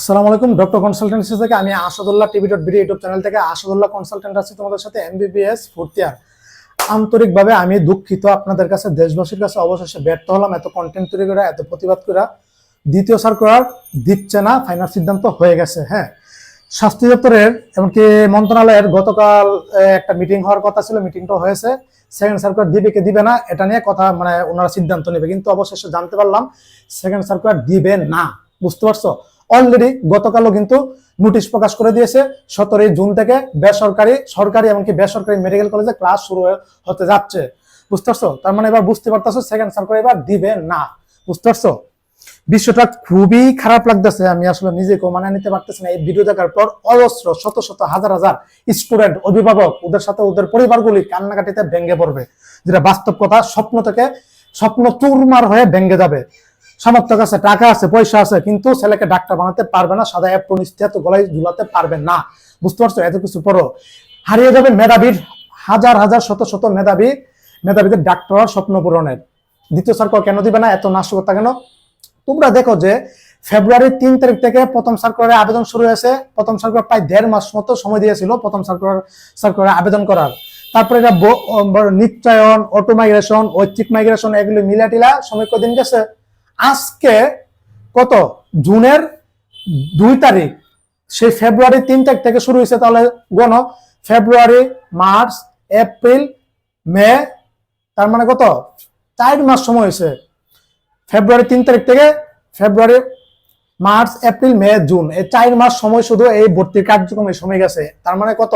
আসসালামু আলাইকুম, doctor consultancy থেকে আমি Asadullah TV dot BD YouTube channel থেকে আসাদুল্লাহ কনসালটেন্ট আছি তোমাদের সাথে এমবিবিএস ফোর্থ ইয়ার। আন্তরিকভাবে আমি দুঃখিত আপনাদের কাছে, দেশবাসীর কাছে অবশেষে ব্যর্থ হলাম, এত কন্টেন্ট তৈরি করা, এত প্রতিবাদ করা। দ্বিতীয় সার্কুলার দিচ্ছে না ফাইনাল সিদ্ধান্ত হয়ে গেছে হ্যাঁ। স্বাস্থ্য দপ্তরের এমনকি মন্ত্রণালয়ের গতকাল একটা মিটিং হওয়ার কথা ছিল মিটিংটা হয়েছে। সেকেন্ড সার্কুলার দিবে কি দিবে না, এটা নিয়ে কথা মানে ওনারা সিদ্ধান্ত নেবে, কিন্তু অবশেষে জানতে পারলাম, সেকেন্ড সার্কুলার দিবে না। বুঝতে পারছ? অলরেডি গতকালও কিন্তু নোটিশ প্রকাশ করে দিয়েছে। সতেরোই জুন থেকে বেসরকারি, সরকারি এমনকি বেসরকারি মেডিকেল কলেজে ক্লাস শুরু হতে যাচ্ছে। বুঝতে পারছ? তার মানে এবার বুঝতে পারতেছো সেকেন্ড সার্কুলার এবার দিবে না। বুঝতে পারছ? বিষয়টা খুবই খারাপ লাগতেছে। আমি আসলে নিজেকেও মানে নিতে পারতেছি না। এই ভিডিও দেখার পর অজস্র শত শত হাজার হাজার স্টুডেন্ট অভিভাবক, ওদের সাথে ওদের পরিবারগুলি কান্নাকাটিতে ভেঙে পড়বে। যেটা বাস্তব কথা, স্বপ্ন থেকে স্বপ্ন চুরমার হয়ে ভেঙে যাবে। সামর্থ্য আছে টাকা আছে, পয়সা আছে, কিন্তু ছেলেকে ডাক্তার বানাতে পারবে না, সাদা অ্যাপ্রন ইস্তেহাত গলায় ঝুলাতে পারবে না। বুঝতে পারছ? এত কিছু পরও হারিয়ে যাবে মেধাবীর, হাজার হাজার, শত শত মেধাবী, মেধাবীদের ডাক্তার হওয়ার স্বপ্ন পূরণের। দ্বিতীয় সার্কুলার কেন দিবে না? এত নাশকতা কেন? তোমরা দেখো যে ফেব্রুয়ারি তিন তারিখ থেকে প্রথম সার্কুলারে আবেদন শুরু হয়েছে। প্রথম সার্কুলার প্রায় দেড় মাস মতো সময় দিয়েছিল প্রথম সার্কুলার সার্কুলারে আবেদন করার। তারপরে এটা নিশ্চয়ন অটো মাইগ্রেশন ঐচ্ছিক মাইগ্রেশন এগুলো মিলা টিলা সময় কদিন গেছে? আজকে কত? জুনের দুই তারিখ। সেই ফেব্রুয়ারি তিন তারিখ থেকে শুরু হয়েছে তাহলে গণ। ফেব্রুয়ারি, মার্চ, এপ্রিল, মে, তার মানে কত? চার মাস সময় হয়েছে। ফেব্রুয়ারি তিন তারিখ থেকে February, March, April, May, June. এই চার মাস সময় শুধু এই ভর্তির কার্যক্রমে সময় গেছে। তার মানে কত?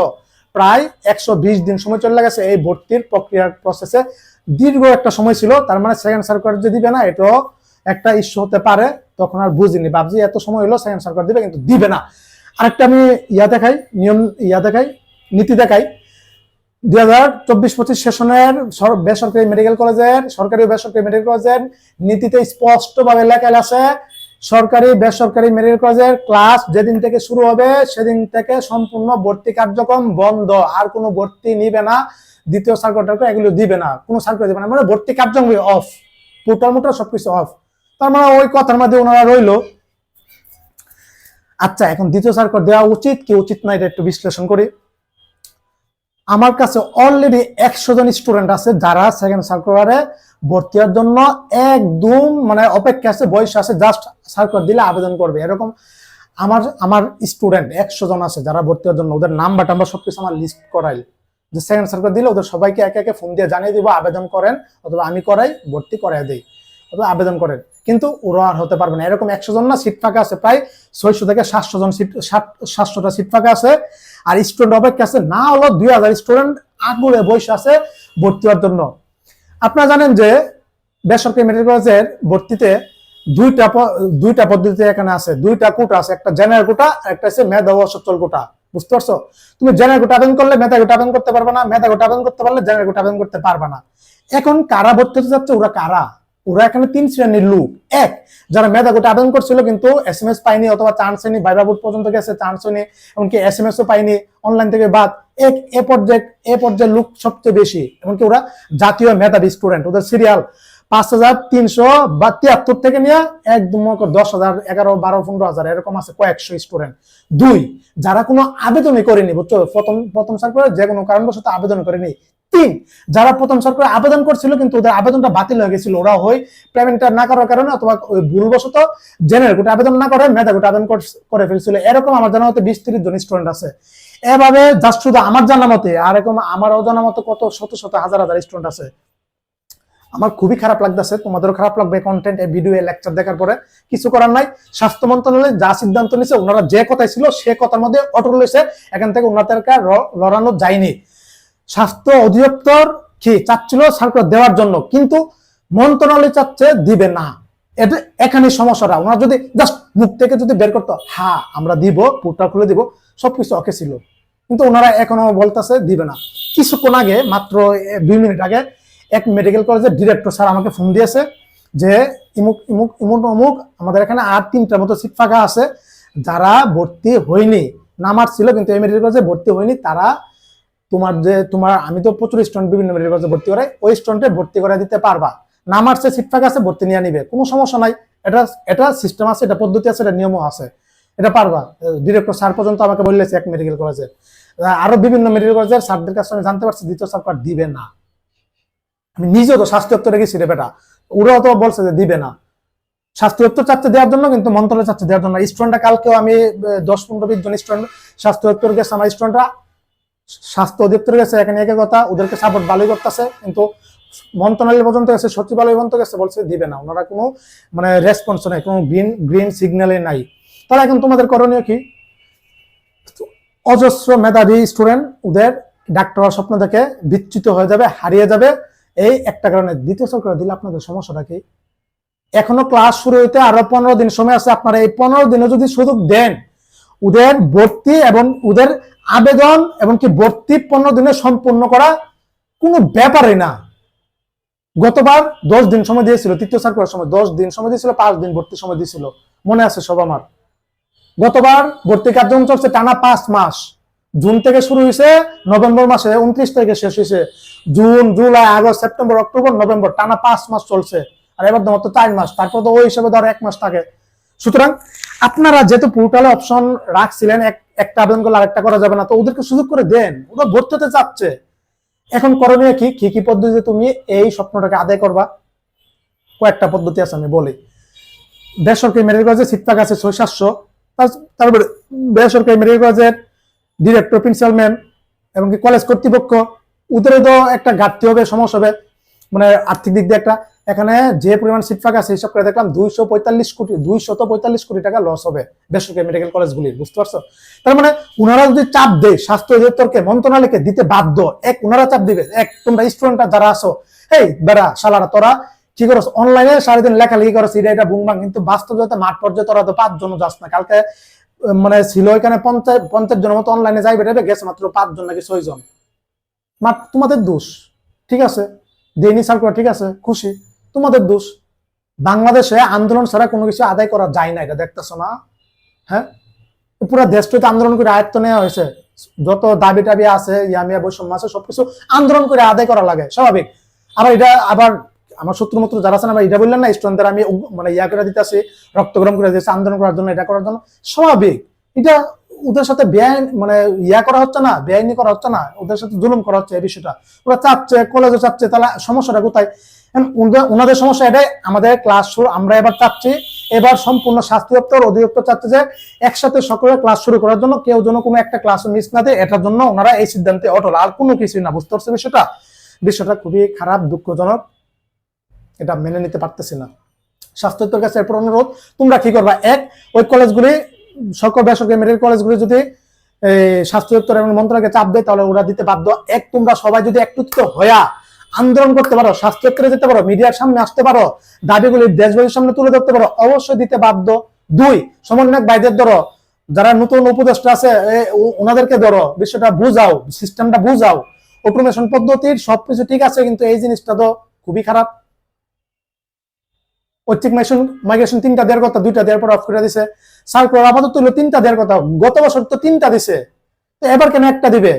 প্রায় একশো বিশ দিন সময় চলে গেছে এই ভর্তির প্রক্রিয়ার প্রসেসে দীর্ঘ একটা সময় ছিল, তার মানে সেকেন্ড সার্কুলার যদি দিবে না, এটাও একটা ইস্যু হতে পারে, তখন আর বুঝিনি। ভাবছি এত সময় হলো সেকেন্ড সার্কুলার দিবে, কিন্তু দিবে না। আরেকটা আমি ইয়া দেখাই, নিয়ম ইয়া দেখাই, নীতি দেখাই। দুই হাজার চব্বিশ পঁচিশ সেশনের বেসরকারি মেডিকেল কলেজের সরকারি বেসরকারি মেডিকেল কলেজের নীতিতে স্পষ্টভাবে লেখা আছে, সরকারি, বেসরকারি মেডিকেল কলেজের ক্লাস যেদিন থেকে শুরু হবে, সেদিন থেকে সম্পূর্ণ ভর্তি কার্যক্রম বন্ধ। আর কোনো ভর্তি নিবে না। দ্বিতীয় সার্কুলার এগুলো দিবে না। কোনো সার্কুলার দিবে না। মানে ভর্তি কার্যক্রম অফ পুটার মুটার সবকিছু অফ তার মানে ওই কথার মধ্যে ওনারা রইল। আচ্ছা এখন দ্বিতীয় সার্কুলার দেওয়া উচিত কি উচিত না, এটা একটু বিশ্লেষণ করি। আমার কাছে অলরেডি একশো জন স্টুডেন্ট আছে যারা সেকেন্ড সার্কুলারে ভর্তি হওয়ার জন্য একদম মানে অপেক্ষা আছে, বয়স আছে জাস্ট সার্কুলার দিলে আবেদন করবে। এরকম আমার আমার স্টুডেন্ট একশো জন আছে যারা ভর্তি হওয়ার জন্য, ওদের নাম্বার টাম্বার সবকিছু আমার লিস্ট করাই। যে সেকেন্ড সার্কুলার দিলে ওদের সবাইকে একে একে ফোন দিয়ে জানিয়ে দিব, আবেদন করেন, অথবা আমি করাই, ভর্তি করাই দিই। আবেদন করেন। কিন্তু ওরা হতে পারবে না। এরকম একশো জন না সিট ফাঁকা আছে, প্রায় ছয়শো থেকে সাতশো জন সিট সাতশোটা সিট ফাঁকা আছে। আর স্টুডেন্ট অপেক্ষা আছে, না হলো দুই হাজার স্টুডেন্ট আগুলে বসে আছে ভর্তি হওয়ার জন্য। আপনারা জানেন যে বেসরকারি মেডিকেল কলেজের ভর্তিতে দুইটা দুইটা পদ্ধতিতে এখানে আছে। দুইটা কোটা আছে, একটা জেনারেল কোটা আর একটা আছে মেধা ও সচ্ছল কোটা। বুঝতে পারছ? তুমি জেনারেল কোটা আবেদন করলে মেধা কোটা আবেদন করতে পারবে না, মেধা কোটা আবেদন করতে পারলে জেনারেল কোটা আবেদন করতে পারবে না। এখন কারা ভর্তি হতে যাচ্ছে, ওরা কারা? ওরা এখানে তিন শ্রেণির লোক। এক, যারা মেধা কোটা আবেদন করছিল কিন্তু এস এম এস পাইনি অথবা চান্স হয়নি ভাইবা বোর্ড পর্যন্ত গেছে চান্স হয়নি, এমনকি এস এম এস ও পাইনি অনলাইন থেকে বাদ। এক, এ পর্যায়ে এ পর্যায়ের লোক সবচেয়ে বেশি, এমনকি ওরা জাতীয় মেধাবী স্টুডেন্ট ওদের সিরিয়াল পাঁচ হাজার তিনশো বা তিয়াত্তর থেকে নিয়ে একদম দশ হাজার এগারো, বারো, পনেরো হাজার, এরকম আছে কয়েকশো স্টুডেন্ট দুই, যারা কোনো আবেদনই করেনি, বুঝছ? প্রথম প্রথম সার্কুলার যে কোনো কারণবশত আবেদন করেনি তিন। যারা প্রথম সার্কুলার আবেদন করছিল কিন্তু ওদের আবেদনটা বাতিল হয়ে গেছিল। ওরা হয় পেমেন্টটা না করার কারণে অথবা ভুলবশত জেনারেল কোটা আবেদন না করে মেধা কোটা আবেদন করে ফেলছিল। এরকম আমার জানা মতে বিশ তিরিশ জন স্টুডেন্ট আছে। এভাবে জাস্ট শুধু আমার জানা মতে, আর এরকম আমার অজানা মতো কত শত শত হাজার হাজার স্টুডেন্ট আছে। আমার খুবই খারাপ লাগতেছে, তোমাদেরও খারাপ লাগবে কন্টেন্ট এই ভিডিও লেকচার দেখার পরে। কিছু করার নাই। স্বাস্থ্য মন্ত্রণালয় যা সিদ্ধান্ত নিছে ওনারা যে কথাই ছিল, সে কথার মধ্যে অটল রয়েছে। এখান থেকে ওনাদেরকে লড়ানো যায়নি। স্বাস্থ্য অধিদপ্তর কি চাচ্ছিল সার্কুলার দেওয়ার জন্য? কিন্তু মন্ত্রণালয় চাচ্ছে দিবে না। এটা এখানে সমস্যাটা। ওনারা যদি জাস্ট মুখ থেকে যদি বের করতো হ্যাঁ আমরা দিব, পোর্টাল খুলে দিব, সবকিছু ওকে ছিল। কিন্তু ওনারা এখনও বলতেছে দিবে না। কিছুক্ষণ আগে, মাত্র দুই মিনিট আগে, এক মেডিকেল কলেজের ডিরেক্টর স্যার আমাকে ফোন দিয়েছে যে, ইমুক ইমুক ইমুক, অমুক, আমাদের এখানে আর তিনটার মতো সিট ফাঁকা আছে। যারা ভর্তি হয়নি, নামার ছিল, কিন্তু এই মেডিকেল কলেজে ভর্তি হয়নি, তারা তোমার যে তোমার, আমি তো প্রচুর স্টুডেন্ট বিভিন্ন মেডিকেল কলেজে ভর্তি করাই, ওই স্টুডেন্টে ভর্তি করে দিতে পারবা। নামার সে সিট ফাঁকা আছে, ভর্তি নিয়ে নিবে। কোনো সমস্যা নাই। এটা এটা সিস্টেম আছে, এটা পদ্ধতি আছে, এটা নিয়মও আছে। এটা পারবা। ডিরেক্টর স্যার পর্যন্ত আমাকে বললেছে এক মেডিকেল কলেজে আরও বিভিন্ন মেডিকেল কলেজের স্যারদের কাছে আমি জানতে পারছি, দ্বিতীয় সার্কুলার দিবে না। আমি নিজেও তো স্বাস্থ্য দপ্তরে গেছি রে বেটা। ওরাও তো বলছে যে দিবে না। স্বাস্থ্য দপ্তর চাচ্ছে দেওয়ার জন্য কিন্তু মন্ত্রণালয় চাচ্ছে দেওয়ার জন্য স্টুডেন্টরা কালকেও আমি দশ, পনেরো, বিশ জন স্টুডেন্ট স্বাস্থ্য দপ্তর গেছে আমার স্টুডেন্টরা স্বাস্থ্য অধিদপ্তর গেছে এখানে একই কথা, ওদেরকে সাপোর্ট ভালোই করতেছে, কিন্তু মন্ত্রণালয় পর্যন্ত গেছে, সচিবালয় পর্যন্ত গেছে, বলছে দিবে না। ওনারা কোনো মানে রেসপন্স নাই, কোনো গ্রিন গ্রিন সিগন্যালে নাই। তাহলে এখন তোমাদের করণীয় কি? অজস্র মেধাবী স্টুডেন্ট ওদের ডাক্তার স্বপ্ন দেখে বিচ্যুত হয়ে যাবে, হারিয়ে যাবে। এই একটা কারণে। দ্বিতীয় সরকার দিলে আপনাদের সমস্যাটা কি? এখনও ক্লাস শুরু হইতে আরও পনেরো দিন সময় আছে। আপনারা এই পনেরো দিনে যদি সুযোগ দেন, ওদের ভর্তি এবং ওদের আবেদন এবং কি ভর্তি পনেরো দিনে সম্পূর্ণ করা কোনো ব্যাপারই না। গতবার দশ দিন সময় দিয়েছিল, তৃতীয় সার্কুলার সময় দশ দিন সময় দিয়েছিল, পাঁচ দিন ভর্তি সময় দিয়েছিল। মনে আছে সব আমার। গতবার ভর্তি কার্যক্রম চলছে টানা পাঁচ মাস। জুন থেকে শুরু হয়েছে, নভেম্বর মাসে উনত্রিশ তারিখে শেষ হয়েছে। June, July, August, September, October, November, টানা পাঁচ মাস চলছে। আর এবার মাত্র চার মাস, তারপর তো ওই হিসেবে ধর এক মাস থাকে। সুতরাং আপনারা যেহেতু পোর্টালে অপশন রাখছিলেন এক একটা আবেদন করলে আরেকটা করা যাবে না, তো ওদেরকে সুযোগ করে দেন। ওরা ভর্তি হতে চাচ্ছে। এখন করণীয় কি? কি কি পদ্ধতিতে তুমি এই স্বপ্নটাকে আদায় করবা? কয়েকটা পদ্ধতি আছে, আমি বলি। বেসরকারি মেডিকেল কলেজে সিট আছে ছয়, সাতশো। তারপরে বেসরকারি মেডিকেল কলেজের ডিরেক্টর প্রিন্সিপাল ম্যাম এবং কি কলেজ কর্তৃপক্ষ ওদেরও তো একটা ঘাটতি হবে, সমস্যা হবে। মানে আর্থিক দিক দিয়ে একটা এখানে যে পরিমাণ সিট ফাঁকা আছে, হিসাব করে দেখলাম দুইশো পঁয়তাল্লিশ কোটি দুইশত পঁয়তাল্লিশ কোটি টাকা লস হবে বেসরকারি মেডিকেল কলেজগুলি বুঝতে পারছ? তার মানে ওনারা যদি চাপ দেয়, স্বাস্থ্য অধিদপ্তরকে, মন্ত্রণালয়কে দিতে বাধ্য, এক ওনারা চাপ দিবে, এক, তোমরা স্টুডেন্টরা যারা আছো এই বেড়া, শালারা, তোরা, কি করছ অনলাইনে সারাদিন লেখালেখি করছ এটা এটা বুংবাং কিন্তু বাস্তব যাতে মাঠ পর্যায়ে তোরা তো পাঁচজন যাস না। কালকে মানে ছিল এখানে পঞ্চায়েত পঞ্চায়েত জনের মতো অনলাইনে যাইবে রেবে গেছে মাত্র পাঁচজন নাকি ছয় জন তোমাদের দোষ, ঠিক আছে? দেনি সার্কুলার ঠিক আছে? খুশি? তোমাদের দোষ। বাংলাদেশে আন্দোলন ছাড়া কোনো কিছু আদায় করা যায় না, এটা দেখতেছো না? হ্যাঁ? পুরো দেশটাতে আন্দোলন করে আয়ত্ত নেওয়া হয়েছে। যত দাবি টাবি আছে ইয়ামিয়া বৈষম্য আছে, সবকিছু আন্দোলন করে আদায় করা লাগে, স্বাভাবিক। আবার এটা আবার আমার শত্রু মত্র যারা আছেন আবার এটা বললেন না, স্টুডেন্টদের আমি মানে ইয়া করে দিতেছি রক্ত গরম করে দিতেছি, আন্দোলন করার জন্য, এটা করার জন্য, স্বাভাবিক। এটা ওদের সাথে বেআইন মানে ইয়া করা হচ্ছে না, বেআইনি করা হচ্ছে না, ওদের সাথে জুলুম করা হচ্ছে এই বিষয়টা। ওরা চাচ্ছে কলেজে চাচ্ছে, তাহলে সমস্যাটা কোথায়? ওনাদের সমস্যা এটাই, আমাদের ক্লাস শুরু, আমরা এবার চাচ্ছি, এবার সম্পূর্ণ স্বাস্থ্য দপ্তর, অধিদপ্তর চাচ্ছে যে একসাথে সকলে ক্লাস শুরু করার জন্য, কেউ যেন কোনো একটা ক্লাস মিস না দেয়, এটার জন্য ওনারা এই সিদ্ধান্তে অটল। আর কোনো কিছুই না, বুঝতে পারছে বিষয়টা? বিষয়টা খুবই খারাপ, দুঃখজনক। এটা মেনে নিতে পারতেছি না। স্বাস্থ্য দপ্তরের কাছে এরপর অনুরোধ, তোমরা কি করবা? এক, ওই কলেজগুলি সকল বেসরকারি মেডিকেল কলেজগুলি যদি স্বাস্থ্য দপ্তর এবং মন্ত্রণালয়কে চাপ দেয়, তাহলে ওরা দিতে বাধ্য। এক, তোমরা সবাই যদি একত্রিত হইয়া আন্দোলন করতে পারো, স্বাস্থ্য দপ্তরে যেতে পারো, মিডিয়ার সামনে আসতে পারো, দাবিগুলি দেশবাসীর সামনে তুলে ধরতে পারো, অবশ্যই দিতে বাধ্য। দুই, সমন্বয়ক বাইদের ধরো, যারা নতুন উপদেষ্টা আছে ওনাদেরকে ধরো, বিষয়টা বুঝাও সিস্টেমটা বুঝাও। অটোমেশন পদ্ধতির সবকিছু ঠিক আছে, কিন্তু এই জিনিসটা তো খুবই খারাপ। ঐচ্ছিক মাইগ্রেশন মাইগ্রেশন তিনটা দেওয়ার কথা, দুইটা দেওয়ার পর অফ করে দিছে। সার্কুলার আপাতত তিনটা দেওয়ার কথা। গত বছর তো তিনটা দিছে। এবার কেন একটা দিবে?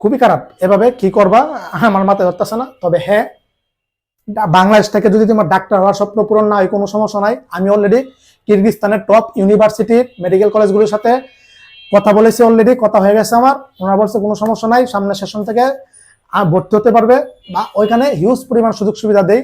খুবই খারাপ। এভাবে কি করবা? আমার মাথায় ধরতেছে না। তবে হ্যাঁ বাংলাদেশ থেকে যদি তোমার ডাক্তার হওয়ার স্বপ্ন পূরণ না হয়, কোনো সমস্যা নাই। আমি অলরেডি কিরগিস্তানের টপ ইউনিভার্সিটির মেডিকেল কলেজগুলোর সাথে কথা বলেছি অলরেডি কথা হয়ে গেছে আমার। ওনারা বলছে, কোনো সমস্যা নাই, সামনে সেশন থেকে ভর্তি হতে পারবে। বা ওইখানে হিউজ পরিমাণ সুযোগ সুবিধা দেয়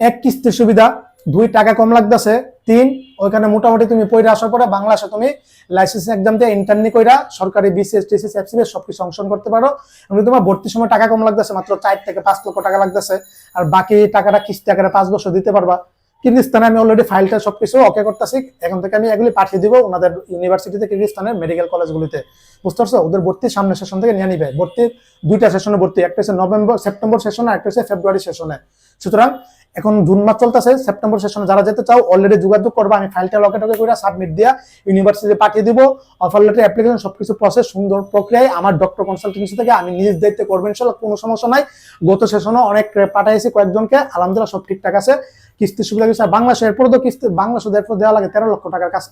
এক কিস্তির সুবিধা, দুই টাকা কম লাগতেছে। তিন, ওইখানে মোটামুটি তুমি পড়ে আসার পরে বাংলাদেশে তুমি লাইসেন্স এক্সাম দিয়ে ইন্টারনি কইরা সরকারি বিসিএস টিসিএস এফসিএস সবকিছু অংশগ্রহণ করতে পারো। এবং তোমার ভর্তির সময় টাকা কম লাগতেছে, মাত্র চার থেকে পাঁচ লক্ষ টাকা লাগতেছে। আর বাকি টাকাটা কিস্তি আকারে পাঁচ বছর দিতে পারবা। কিরগিস্তানে আমি অলরেডি ফাইলটা সবকিছু ওকে করতেছি। এখন থেকে আমি এগুলি পাঠিয়ে দিব ওনাদের ইউনিভার্সিটিতে কিরগিস্তানের মেডিকেল কলেজগুলিতে বুঝতে পারছ? ওদের ভর্তি সামনের সেশন থেকে নিয়ে নিবে। ভর্তি দুইটা সেশনে ভর্তি, একটা হচ্ছে নভেম্বর সেপ্টেম্বর সেশনে একটা হচ্ছে ফেব্রুয়ারি সেশনে সুতরাং এখন জুন মাস চলতেছে সেপ্টেম্বর সেশনে যারা যেতে চাও অলরেডি যোগাযোগ করবে, আমি ফাইলটা লকে টকে করে সাবমিট দিয়া ইউনিভার্সিটি পাঠিয়ে দিব অফার লেটার অ্যাপ্লিকেশন সবকিছু প্রসেস সুন্দর প্রক্রিয়ায় আমার ডক্টর কনসালটেন্সি থেকে আমি নিজ দায়িত্বে করবেন কোনো সমস্যা নাই। গত সেশনে অনেক পাঠাইছি কয়েকজনকে, আলহামদুলিল্লাহ সব ঠিকঠাক আছে। কিস্তি সুবিধা কিছু বাংলাদেশে এরপর তো কিস্তি, বাংলাদেশে এরপর দেওয়া লাগে তেরো লক্ষ টাকার কাছ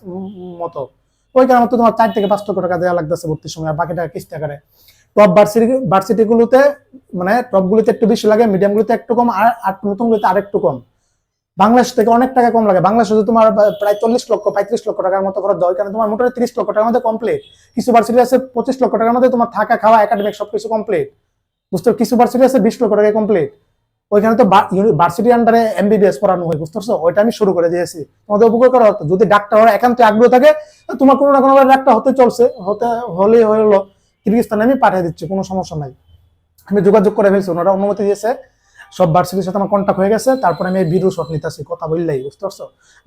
মতো। ওইখানে মতো তোমার চার থেকে পাঁচ লক্ষ টাকা দেওয়া লাগতেছে ভর্তির সময়, আর বাকি টাকা কিস্তি আকারে। টপ ভার্সিটি ভার্সিটিগুলোতে মানে টপগুলোতে একটু বেশি লাগে মিডিয়ামগুলোতে একটু কম, আর আর নতুনগুলোতে আরেকটু কম। বাংলাদেশ থেকে অনেক টাকা কম লাগে। বাংলাদেশে তোমার প্রায় চল্লিশ লক্ষ, পঁয়ত্রিশ লক্ষ টাকার মতো খরচ। কারণ তোমার মোটামুটি তিরিশ লক্ষ টাকার মধ্যে কমপ্লিট কিছু ভার্সিটি আছে, পঁচিশ লক্ষ টাকার মধ্যে তোমার থাকা, খাওয়া একাডেমিক সবকিছু কমপ্লিট বুঝতে? কিছু ভার্সিটি আছে, বিশ লক্ষ টাকায় কমপ্লিট ওইখানে তো ভার্সিটি আন্ডারে এমবিবিএস পড়ানো হয়, বুঝতে পারছ? ওইটা আমি শুরু করে দিয়েছি। তোমাদের উপকার করা হতো। যদি ডাক্তার হওয়ার একান্ত আগ্রহ থাকে, তোমার কোনো না কোনো ডাক্তার হতে চলছে, হতে হলেই হলো। কিরগিস্তানে আমি পাঠিয়ে দিচ্ছি, কোনো সমস্যা নাই। আমি যোগাযোগ করে ফেলছি, ওনারা অনুমতি দিয়েছে। সব ভার্সিটির সাথে আমার কন্ট্যাক্ট হয়ে গেছে, তারপরে আমি এই ভিডিও শট নিতেছি, কথা বললেই, বুঝতে পারছ?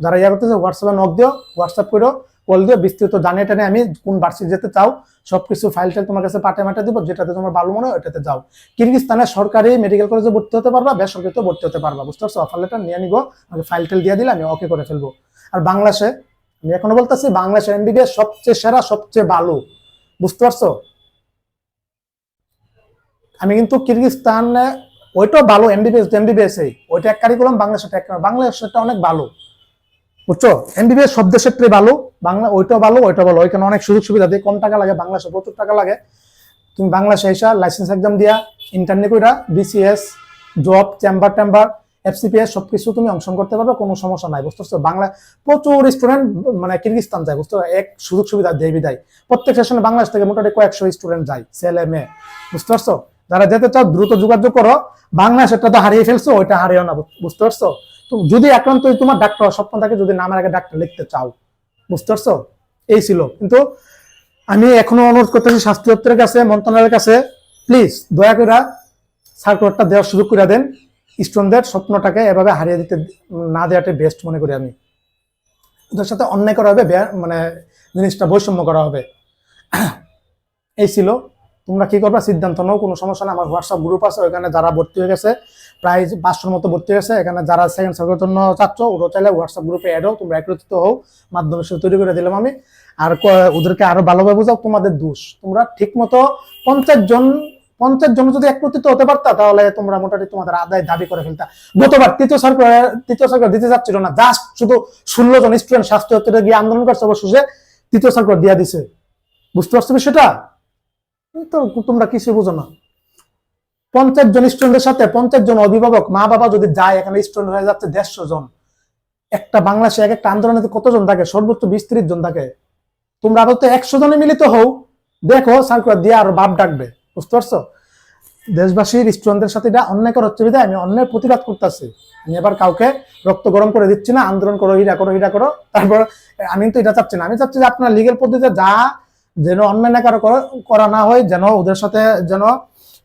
যারা ইয়া করতেছে হোয়াটসঅ্যাপে নক দিও হোয়াটসঅ্যাপ করো কল দিও বিস্তৃত জানিয়ে টানে আমি কোন ভার্সিটি যেতে চাও, সবকিছু ফাইল টাইল তোমার কাছে পাঠিয়ে মাঠে দিব, যেটাতে তোমার ভালো মনে হয় ওটাতে যাও। কিরগিস্তানে সরকারি মেডিকেল কলেজে ভর্তি হতে পারবা, বেসরকারিতেও ভর্তি হতে পারবা, বুঝতে পারছ? অফার লেটার নিয়ে নিবো, আমাকে ফাইল টাইল দিয়ে দিলে আমি ওকে করে ফেলব। আর বাংলাদেশে, আমি এখনও বলতেছি বাংলাদেশের এমবিবিএস সবচেয়ে সেরা, সবচেয়ে ভালো, বুঝতে পারছ? আমি কিন্তু কিরগিস্তানে ওইটাও ভালো এমবিবিএস এমবিবিএস এই। ওইটা এক কারিকুলাম বাংলাদেশের এক বাংলাদেশেরটা অনেক ভালো। বুঝছ? এমবিবিএস সব দেশের চেয়ে ভালো। বাংলা ওইটাও ভালো ওইটা ভালো। ওইখানে অনেক সুযোগ সুবিধা দিয়ে কম টাকা লাগে, বাংলাদেশে প্রচুর টাকা লাগে। তুমি বাংলাদেশে এসা লাইসেন্স এক্সাম দিয়া ইন্টারনেট কইরা বিসিএস জব চেম্বার টেম্বার এফসিপিএস সবকিছু তুমি অংশগ্রহণ করতে পারবে, কোনো সমস্যা নাই বুঝতে পারছ বাংলা প্রচুর স্টুডেন্ট মানে কিরগিস্তান যায় বুঝতে? এক সুযোগ সুবিধা দেয় বিদায়। প্রত্যেক সেশনে বাংলাদেশ থেকে মোটামুটি কয়েকশো স্টুডেন্ট যায়, ছেলে, মেয়ে। বুঝতে পারছ? যারা যেতে চাও, দ্রুত যোগাযোগ করো। বাংলাদেশেরটা তো হারিয়ে ফেলছো, ওইটা হারিয়েও না বুঝতে পারছ? তো যদি একান্ত তোমার ডাক্তার স্বপ্ন থাকে, যদি নামের আগে ডাক্তার লিখতে চাও, বুঝতে পারছ? এই ছিল। কিন্তু আমি এখনও অনুরোধ করতেছি স্বাস্থ্য দপ্তরের কাছে, মন্ত্রণালয়ের কাছে প্লিজ দয়া করে সার্কুলারটা দেওয়ার সুযোগ করে দেন। স্টুডেন্টদের স্বপ্নটাকে এভাবে হারিয়ে দিতে না দেওয়াটাই বেস্ট মনে করি আমি। ওদের সাথে অন্যায় করা হবে মানে জিনিসটা বৈষম্য করা হবে। এই ছিল। তোমরা কি করবা? সিদ্ধান্ত নাও, কোনো সমস্যা না আমার হোয়াটসঅ্যাপ গ্রুপ আছে ওখানে যারা ভর্তি হয়ে গেছে, প্রায় পাঁচশোর মতো ভর্তি হয়ে গেছে এখানে যারা সেকেন্ড সার্কের জন্য চাচ্ছ ওরা চাইলে হোয়াটসঅ্যাপ গ্রুপে অ্যাড হও, তোমরা একত্রিত হও মাধ্যমে সে তৈরি করে দিলাম আমি। আর ওদেরকে আরও ভালোভাবে বোঝাও, তোমাদের দোষ। তোমরা ঠিক মতো পঞ্চাশ জন পঞ্চাশ জন যদি একত্রিত হতে পারতা, তাহলে তোমরা মোটামুটি তোমাদের আদায় দাবি করে ফেলতা। গতবার তৃতীয় সরকার তৃতীয় সরকার দিতে যাচ্ছিল না জাস্ট শুধু ষোলো জন স্টুডেন্ট স্বাস্থ্য গিয়ে আন্দোলন করছে, অবশেষে তৃতীয় সরকার দিয়া দিছে। বুঝতে পারছ বিষয়টা? তো তোমরা কিছু বুঝো না। পঞ্চাশ জন স্টুডেন্টের সাথে পঞ্চাশ জন অভিভাবক মা বাবা যদি যায়, এখানে স্টুডেন্ট হয়ে যাচ্ছে দেড়শো জন। একটা বাংলাদেশে এক একটা আন্দোলনে কতজন থাকে? সর্বোচ্চ ত্রিশ জন থাকে। তোমরা আপাতত একশো জনে মিলিত হও। দেখো সার্কুলার দিয়ে আরও বাপ ডাকবে। বুঝতে পারছ? দেশবাসীর স্টুডেন্টদের সাথে এটা অন্যায় করা হচ্ছে বিধায় আমি অন্যায় প্রতিবাদ করতেছি। আমি এবার কাউকে রক্ত গরম করে দিচ্ছি না, আন্দোলন করো, হিরা করো হিরা করো। তারপর আমি তো এটা চাচ্ছি না। আমি চাচ্ছি যে আপনার লিগেল পদ্ধতিতে যা যেন অন্যায় না কারও করা- না হয়, যেন ওদের সাথে যেন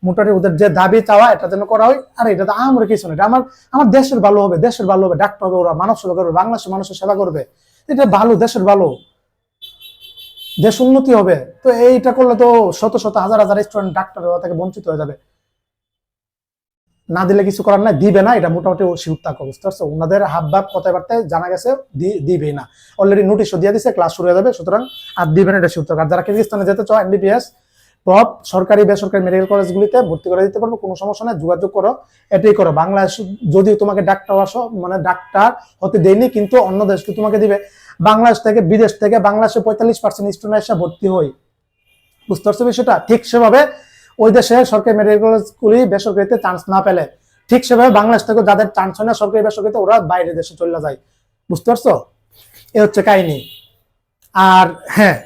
মোটামুটি ওদের যে দাবি চাওয়া, এটা যেন করা হয়। আর, এটা তো আমার কিছু না আমার আমার দেশের ভালো হবে, দেশের ভালো হবে, ডাক্তার হবে ওরা মানব সেবা করবে, বাংলাদেশের মানুষের সেবা করবে। এটা ভালো, দেশের ভালো। দেশ উন্নতি হবে। তো এইটা করলে তো শত শত, হাজার হাজার স্টুডেন্ট ডাক্তার হওয়া থেকে বঞ্চিত হয়ে যাবে। না দিলে কিছু করার নাই, দিবে না, এটা মোটামুটি শিউর থাকো বুঝতে পারছ ওনাদের হাব ভাব কথাবার্তায় জানা গেছে দিবে না। অলরেডি নোটিশও দিয়ে দিছে ক্লাস শুরু হয়ে যাবে, সুতরাং আর দিবে না, এটা শিউর থাকো। যারা কিরগিস্তানে যেতে চাও এমবিবিএস টপ সরকারি, বেসরকারি মেডিকেল কলেজগুলিতে ভর্তি করে দিতে পারব, কোনো সমস্যা নেই, যোগাযোগ করো, এটাই করো। বাংলাদেশ যদি তোমাকে ডাক্তার আসো মানে ডাক্তার হতে দেয়নি, কিন্তু অন্য দেশকে তোমাকে দিবে। বাংলাদেশ থেকে, বিদেশ থেকে, বাংলাদেশে পঁয়তাল্লিশ পার্সেন্ট স্টুডেন্ট এসে ভর্তি হই। বুঝতে পারছ বিষয়টা? ঠিক সেভাবে ওই দেশে সরকারি মেডিকেল কলেজগুলি বেসরকারিতে চান্স না পেলে। ঠিক সেভাবে বাংলাদেশ থেকে যাদের চান্স হয় না সরকারি বেসরকারিতে, ওরা বাইরে দেশে চলে যায়। বুঝতে পারছ? এ হচ্ছে কাহিনী। আর হ্যাঁ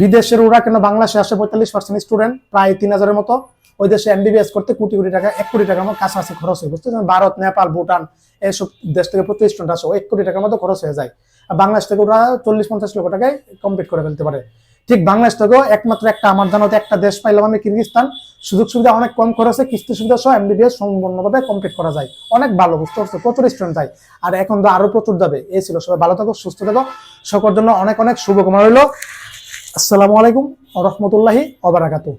বিদেশের ওরা কেন বাংলাদেশে আসে পঁয়তাল্লিশ পার্সেন্ট স্টুডেন্ট প্রায় তিন হাজারের মতো। ওই দেশে এমবিবিএস করতে কোটি কোটি টাকা, এক কোটি টাকার মতো কাছাকাছি খরচ হয়, বুঝতে পারছেন? ভারত, নেপাল, ভুটান, এইসব দেশ থেকে প্রতি স্টুডেন্ট আসে এক কোটি টাকার মতো খরচ হয়ে যায়। আর বাংলাদেশ থেকে ওরা চল্লিশ পঞ্চাশ লক্ষ টাকায় কমপ্লিট করে ফেলতে পারে। ঠিক বাংলাদেশ থেকেও একমাত্র একটা আমার জানাতে একটা দেশ পাইলাম আমি কিরগিস্তান সুযোগ সুবিধা অনেক কম করেছে কিস্তি সুবিধা সহ এমবিবিএস সম্পূর্ণভাবে কমপ্লিট করা যায়। অনেক ভালো বুঝতে পারছ, প্রচুর স্টুডেন্ট যায়। আর এখন তো আরও প্রচুর যাবে এ ছিল সবাই, ভালো থাকো, সুস্থ থাকো। সকলের জন্য অনেক অনেক শুভকামনা রইল। আসসালামু আলাইকুম রহমতুল্লাহি অবরাকাতু